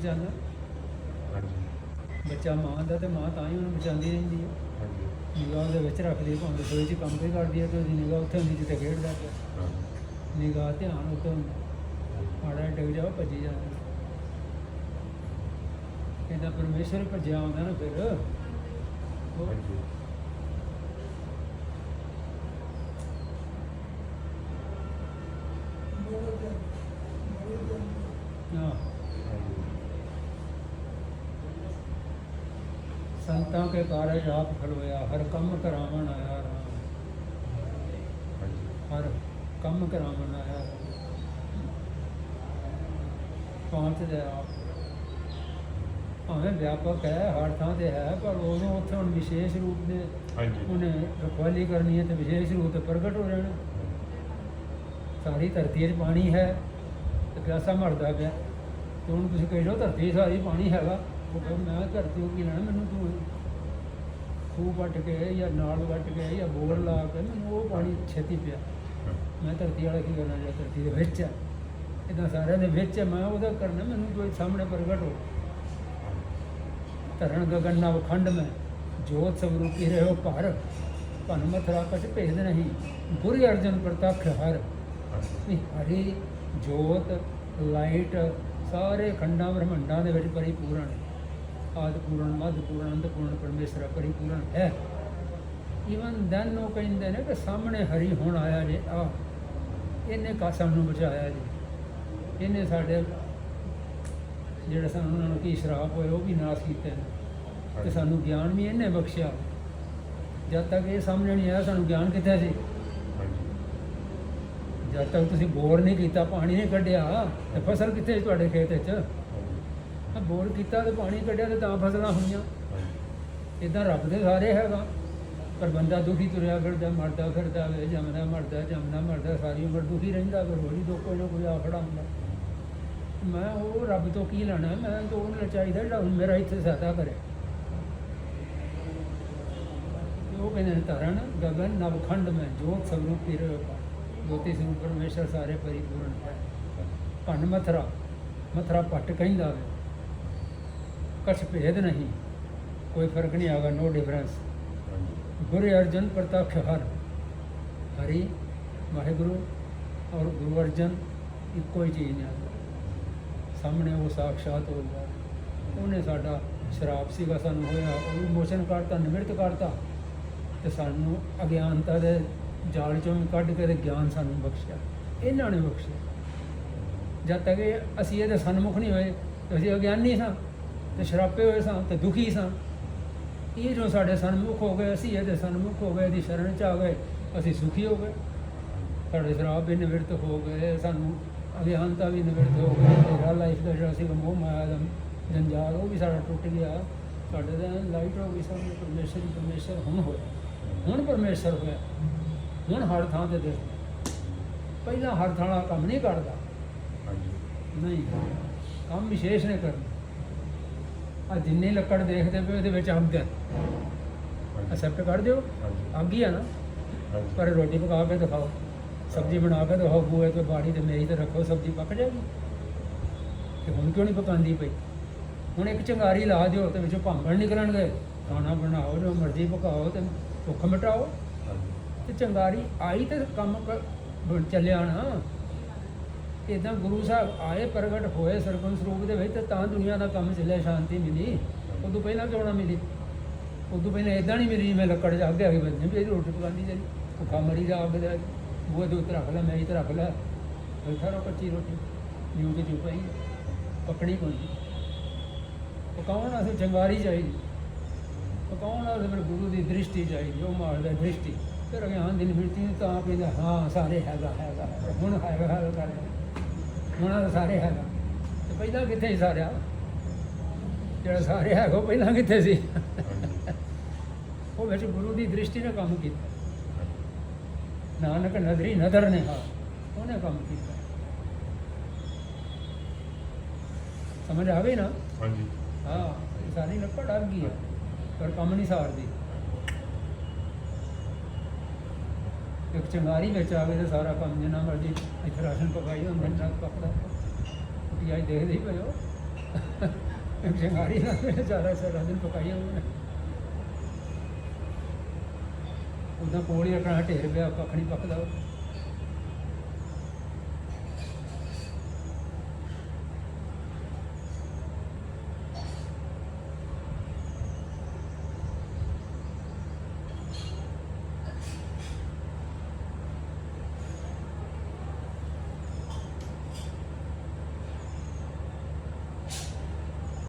ਬਚਾਉਂਦਾ। ਬੱਚਾ ਮਾਂ ਦਾ ਤੇ ਮਾਂ ਤਾਂ ਹੀ ਉਹਨੂੰ ਬਚਾਉਂਦੀ ਰਹਿੰਦੀ ਹੈ ਹਾਂਜੀ। ਨਿਗਾਹ ਦੇ ਵਿੱਚ ਰੱਖਦੀ ਹੈ ਭਾਵੇਂ ਰਸੋਈ 'ਚ ਕੰਮ ਵੀ ਕਰਦੀ ਹੈ ਤੇ ਉਹਦੀ ਨਿਗਾਹ ਉੱਥੇ ਹੁੰਦੀ ਜਿੱਥੇ ਖੇਡਦਾ ਪਿਆ। ਹਾਂ ਨਿਗਾਹ ਧਿਆਨ ਉੱਤੇ ਹੁੰਦਾ। ਮਾੜਾ ਡਿੱਗ ਜਾਓ ਭੱਜੀ ਜਾਂਦਾ। ਇਹਦਾ ਪਰਮੇਸ਼ਰ ਭੱਜਿਆ ਆਉਂਦਾ ਨਾ ਫਿਰ। ਹਾਂਜੀ ਹਾਂ ਹਾਂਜੀ ਸੰਤਾਂ ਕੇ ਕਾਰਜ ਆਪ ਖਲੋਇਆ ਹਰ ਕੰਮ ਕਰਾਵਣ ਆਇਆ ਰਾਮ। ਹਰ ਕੰਮ ਕਰਾਵਣ ਆਇਆ ਰਾਮ। ਪਹੁੰਚਦੇ ਆਪ। ਭਾਵੇਂ ਵਿਆਪਕ ਹੈ ਹਰ ਥਾਂ ਤੇ ਹੈ ਪਰ ਉਹਨੂੰ ਉੱਥੇ ਹੁਣ ਵਿਸ਼ੇਸ਼ ਰੂਪ ਦੇ ਉਹਨੇ ਰਖਵਾਲੀ ਕਰਨੀ ਹੈ ਤੇ ਵਿਸ਼ੇਸ਼ ਰੂਪ ਤੇ ਪ੍ਰਗਟ ਹੋ ਰਹਿਣਾ ਸਾਰੀ ਧਰਤੀ 'ਚ ਪਾਣੀ ਹੈ ਤੇ ਪਿਆਸਾ ਮਰਦਾ ਪਿਆ। ਤੇ ਹੁਣ ਤੁਸੀਂ ਕਹਿ ਲਓ ਧਰਤੀ 'ਚ ਸਾਰੀ ਪਾਣੀ ਹੈਗਾ। ਉਹ ਮੈਂ ਧਰਤੀ ਨੂੰ ਕੀ ਲੈਣਾ ਮੈਨੂੰ ਤੂੰ? ਖੂਹ ਵੱਟ ਕੇ ਜਾਂ ਨਾਲ ਵੱਟ ਕੇ ਜਾਂ ਬੋਰ ਲਾ ਕੇ ਮੈਨੂੰ ਉਹ ਪਾਣੀ ਛੇਤੀ ਪਿਆ। ਮੈਂ ਧਰਤੀ ਵਾਲਾ ਕੀ ਕਰਨਾ ਜਿਹੜਾ ਧਰਤੀ ਦੇ ਵਿੱਚ ਹੈ ਇਦਾਂ ਸਾਰਿਆਂ ਦੇ ਵਿੱਚ ਮੈਂ ਉਹਦਾ ਕਰਨਾ ਮੈਨੂੰ ਕੋਈ ਸਾਹਮਣੇ ਪ੍ਰਗਟ ਹੋ। ਧਰਨ ਗਗਨ ਨਵ ਵਖੰਡ ਮੈਂ, ਜੋਤ ਸਵਰੂਪੀ ਰਹਿਓ ਭਰ। ਭਨ ਮਥਰਾ ਕਛ ਭੇਦ ਨਹੀਂ, ਗੁਰ ਅਰਜਨ ਪ੍ਰਤੱਖ ਹਰ। ਵੀ ਹਰੀ, ਜੋਤ, ਲਾਈਟ, ਸਾਰੇ ਖੰਡਾਂ ਬ੍ਰਹਮੰਡਾਂ ਦੇ ਵਿੱਚ ਪਰਿਪੂਰਨ ਹੈ ਆਦ ਪੂਰਨ ਮਧ ਪੂਰਨ ਅੰਤ ਪੂਰਨ ਪਰਮੇਸ਼ਰ ਪਰਿਪੂਰਨ ਹੈ ਇਵਨ ਦੈਨ ਉਹ ਕਹਿੰਦੇ ਨੇ ਕਿ ਸਾਹਮਣੇ ਹਰੀ ਹੁਣ ਆਇਆ ਜੇ ਆ ਇਹਨੇ ਕਾ ਸਾਨੂੰ ਬਚਾਇਆ ਜੀ ਇਹਨੇ ਸਾਡੇ ਜਿਹੜਾ ਸਾਨੂੰ ਉਹਨਾਂ ਨੂੰ ਕੀ ਸ਼ਰਾਪ ਹੋਏ ਉਹ ਵੀ ਨਾਸ ਕੀਤੇ ਤੇ ਸਾਨੂੰ ਗਿਆਨ ਵੀ ਇਹਨੇ ਬਖਸ਼ਿਆ ਜਦ ਤੱਕ ਇਹ ਸਾਹਮਣੇ ਨਹੀਂ ਆਇਆ ਸਾਨੂੰ ਗਿਆਨ ਕਿੱਥੇ ਸੀ ਜਦ ਤੱਕ ਤੁਸੀਂ ਬੋਰ ਨਹੀਂ ਕੀਤਾ ਪਾਣੀ ਨਹੀਂ ਕੱਢਿਆ ਤੇ ਫਸਲ ਕਿੱਥੇ ਤੁਹਾਡੇ ਖੇਤ ਵਿੱਚ ਬੋਰ ਕੀਤਾ ਤੇ ਪਾਣੀ ਕੱਢਿਆ ਤੇ ਤਾਂ ਫਸਲਾਂ ਹੋਈਆਂ। ਇਦਾਂ ਰੱਬ ਦੇ ਸਾਰੇ ਹੈਗਾ। ਪਰ ਬੰਦਾ ਦੁਖੀ ਤੁਰਿਆ ਫਿਰਦਾ ਮਰਦਾ ਫਿਰਦਾ ਵੇ ਜੰਮਦਾ ਮਰਦਾ ਜੰਮਦਾ ਮਰਦਾ ਸਾਰੀ ਉਮਰ ਦੁਖੀ ਰਹਿੰਦਾ ਫਿਰ ਹੋਲੀ ਦੋ ਕੋਈ ਨਾ ਕੋਈ ਆਖੜਾ ਹੁੰਦਾ। ਮੈਂ ਉਹ ਰੱਬ ਤੋਂ ਕੀ ਲੈਣਾ? ਮੈਂ ਤਾਂ ਉਹਨੂੰ ਚਾਹੀਦਾ ਜਿਹੜਾ ਮੇਰਾ ਇੱਥੇ ਸਹਾਇਤਾ ਕਰੇ। ਉਹ ਕਹਿੰਦੇ ਨੇ ਧਰਨ ਗਗਨ ਨਵਖੰਡ ਮੈਂ ਜੋਤ ਸਰੂਪੀ ਰਹਿ ਜੋਤੀ ਸਰੂਪ ਪਰਮੇਸ਼ਰ ਸਾਰੇ ਪਰਿਪੂਰਨ ਹੈ। ਭੰਨ ਮਥਰਾ। ਮਥਰਾ ਪੱਟ ਕਹਿੰਦਾ ਵੇ। ਕਛ ਭੇਦ ਨਹੀਂ। ਕੋਈ ਫ਼ਰਕ ਨਹੀਂ ਆਗਾ ਨੋ ਡਿਫਰੈਂਸ ਹਾਂਜੀ। ਗੁਰੂ ਅਰਜਨ ਪ੍ਰਤੱਖ ਹਰ ਹਰੀ ਵਾਹਿਗੁਰੂ ਔਰ ਗੁਰੂ ਅਰਜਨ ਇੱਕੋ ਹੀ ਚੀਜ਼ ਹੈ ਸਾਹਮਣੇ ਉਹ ਸਾਖਸ਼ਾਤ ਹੋ ਗਿਆ। ਉਹਨੇ ਸਾਡਾ ਸ਼ਰਾਪ ਸੀਗਾ ਸਾਨੂੰ ਹੋਇਆ ਉਹ ਮੋਚਨ ਕਰਤਾ ਨਿਮਰਤ ਕਰਤਾ। ਤੇ ਸਾਨੂੰ ਅਗਿਆਨਤਾ ਦੇ ਜਾਲ ਚੋਂ ਕੱਢ ਕੇ ਤੇ ਗਿਆਨ ਸਾਨੂੰ ਬਖਸ਼ਿਆ। ਇਹਨਾਂ ਨੇ ਬਖਸ਼ਿਆ। ਜਦ ਤੱਕ ਅਸੀਂ ਇਹਦੇ ਸਨਮੁਖ ਨਹੀਂ ਹੋਏ ਅਸੀਂ ਅਗਿਆਨੀ ਸਾਂ। ਤੇ ਸ਼ਰਾਪੇ ਹੋਏ ਸਾਂ ਤੇ ਦੁਖੀ ਸਾਂ। ਇਹ ਜੋ ਸਾਡੇ ਸਨਮੁਖ ਹੋ ਗਏ ਅਸੀਂ ਇਹਦੇ ਸਨਮੁਖ ਹੋ ਗਏ ਇਹਦੀ ਸ਼ਰਨ ਚ ਆ ਗਏ ਅਸੀਂ ਸੁਖੀ ਹੋ ਗਏ। ਸਾਡੇ ਸ਼ਰਾਬ ਵੀ ਨਿਵਰਤ ਹੋ ਗਏ ਸਾਨੂੰ ਅਗਿਆਨਤਾ ਵੀ ਨਿਵਰਤ ਹੋ ਗਈ ਤੇਰਾ ਲਾਈਫ ਦਾ ਜਿਹੜਾ ਸੀ ਮੋਹ ਮਾਇਆ ਦਾ ਜੰਜਾਲ ਉਹ ਵੀ ਸਾਡਾ ਟੁੱਟ ਗਿਆ। ਸਾਡੇ ਦਾ ਲਾਈਟ ਹੋ ਗਈ ਸਾਨੂੰ ਪਰਮੇਸ਼ਰ ਪਰਮੇਸ਼ਰ ਹੁਣ ਹੋਇਆ। ਹੁਣ ਪਰਮੇਸ਼ਰ ਹੋਇਆ। ਹੁਣ ਹਰ ਥਾਂ ਤੇ ਦੇ ਪਹਿਲਾਂ ਹਰ ਥਾਂ ਕੰਮ ਨਹੀਂ ਕਰਦਾ। ਹਾਂਜੀ। ਨਹੀਂ। ਕੰਮ ਵਿਸ਼ੇਸ਼ ਨੇ ਕਰਨਾ। ਆ ਜਿੰਨੇ ਲੱਕੜ ਦੇਖਦੇ ਪਏ ਉਹਦੇ ਵਿੱਚ ਅੱਗ ਹੈ। ਅਸੈਪਟ ਕਰ ਦਿਓ। ਅੱਗ ਹੀ ਆ ਨਾ। ਪਰ ਰੋਟੀ ਪਕਾ ਕੇ ਦਿਖਾਓ। ਸਬਜ਼ੀ ਬਣਾ ਕੇ ਦਿਖਾਓ ਬੂਏ ਤੇ ਬਾੜੀ ਤੇ ਮੇਜ਼ ਤੇ ਰੱਖੋ ਸਬਜ਼ੀ ਪੱਕ ਜਾਏਗੀ। ਤੇ ਹੁਣ ਕਿਉਂ ਨਹੀਂ ਪਕਾਉਂਦੀ ਪਈ? ਹੁਣ ਇੱਕ ਚੰਗਾਰੀ ਲਾ ਦਿਓ ਤੇ ਵਿੱਚੋਂ ਭਾਂਬੜ ਨਿਕਲਣਗੇ। ਖਾਣਾ ਬਣਾਓ ਜੋ ਮਰਜ਼ੀ ਪਕਾਓ ਤੇ ਭੁੱਖ ਮਿਟਾਓ। ਤੇ ਚੰਗਾਰੀ ਆਈ ਤੇ ਕੰਮ ਚੱਲਿਆ ਨਾ। ਇਦਾਂ ਗੁਰੂ ਸਾਹਿਬ ਆਏ, ਪ੍ਰਗਟ ਹੋਏ ਸਰਬੰਸ ਸਰੂਪ ਦੇ ਵਿੱਚ, ਤਾਂ ਦੁਨੀਆ ਦਾ ਕੰਮ ਚੱਲਿਆ, ਸ਼ਾਂਤੀ ਮਿਲੀ। ਉਦੋਂ ਪਹਿਲਾਂ ਕਿਉਂ ਨਾ ਮਿਲੀ? ਉਦੋਂ ਪਹਿਲਾਂ ਇਦਾਂ ਨਹੀਂ ਮਿਲੀ ਮੈਂ ਲੱਕੜ ਜਾ ਅੱਗੇ ਆ ਬੰਦੇ ਵੀ ਇਹਦੀ ਰੋਟੀ ਪਕਾਉਂਦੀ ਜਾਈ। ਭੁੱਖਾ ਮਰੀ ਜਾ ਅੱਗ ਦੇ, ਬੂਹੇ ਦੇ ਉੱਤੇ ਰੱਖ ਲੈ, ਮੈਂ ਇੱਥੇ ਰੱਖ ਲੈ। ਬੈਠਾ ਰਹੋ ਕੱਚੀ ਰੋਟੀ। ਨਿਊ ਤੇ ਚੁੱਪ ਹੀ ਪਕੜੀ ਕੋਈ ਪਕਾਉਣ ਵਾਸਤੇ ਚੰਗਾਰੀ ਚਾਹੀਦੀ। ਪਕਾਉਣ ਵਾਸਤੇ ਫਿਰ ਗੁਰੂ ਦੀ ਦ੍ਰਿਸ਼ਟੀ ਚਾਹੀਦੀ, ਉਹ ਮਾਰਦਾ ਦ੍ਰਿਸ਼ਟੀ। ਫਿਰ ਅਗਿਆਨ ਦੀ ਨਿਵਰਤੀ ਤਾਂ ਕਹਿੰਦਾ, ਹਾਂ, ਸਾਰੇ ਹੈਗਾ ਹੈਗਾ ਹੈਗਾ। ਹੁਣ ਹੈਗਾ ਹੈਗਾ। ਹੁਣ ਤਾਂ ਸਾਰੇ ਹੈਗਾ। ਤੇ ਪਹਿਲਾਂ ਕਿੱਥੇ ਸੀ ਸਾਰਿਆ? ਜਿਹੜਾ ਸਾਰੇ ਹੈਗਾ ਉਹ ਪਹਿਲਾਂ ਕਿੱਥੇ ਸੀ? ਉਹ ਵਿੱਚ ਗੁਰੂ ਦੀ ਦ੍ਰਿਸ਼ਟੀ ਨੇ ਕੰਮ ਕੀਤਾ। ਨਾਨਕ ਨਦਰੀ ਨਦਰ ਨੇ ਹਾਂ ਉਹਨੇ ਕੰਮ ਕੀਤਾ। ਸਮਝ ਆ ਗਈ ਨਾ? ਹਾਂਜੀ। ਹਾਂ ਇਹ ਸਾਰੀ ਲੱਕੜ ਅੜ ਗਈ ਹੈ ਪਰ ਕੰਮ ਨਹੀਂ ਸਾਰਦੀ। ਇੱਕ ਚੰਗਾਰੀ ਵਿੱਚ ਆਵੇ ਤੇ ਸਾਰਾ ਕੰਮ ਜਿੰਨਾ ਮਰਜ਼ੀ ਇੱਥੇ ਰਾਸ਼ਨ ਪਕਾਈ ਉਹ ਮਿੰਟ ਨਾਲ ਪਕਦਾ। ਕੁੱਟੀ ਆਈ ਦੇਖਦੇ ਹੀ ਪਿਓ ਇੱਕ ਚੰਗਾਰੀ ਨਾਲ ਸਾਰਾ ਸਾਰਾ ਰਾਸ਼ਨ ਪਕਾਈ ਉਹਨੇ ਉਦਾਂ ਕੋਲ ਹੀ ਰੱਖਣਾ, ਢੇਰ ਪਿਆ ਪੱਖਣੀ ਪੱਕਦਾ।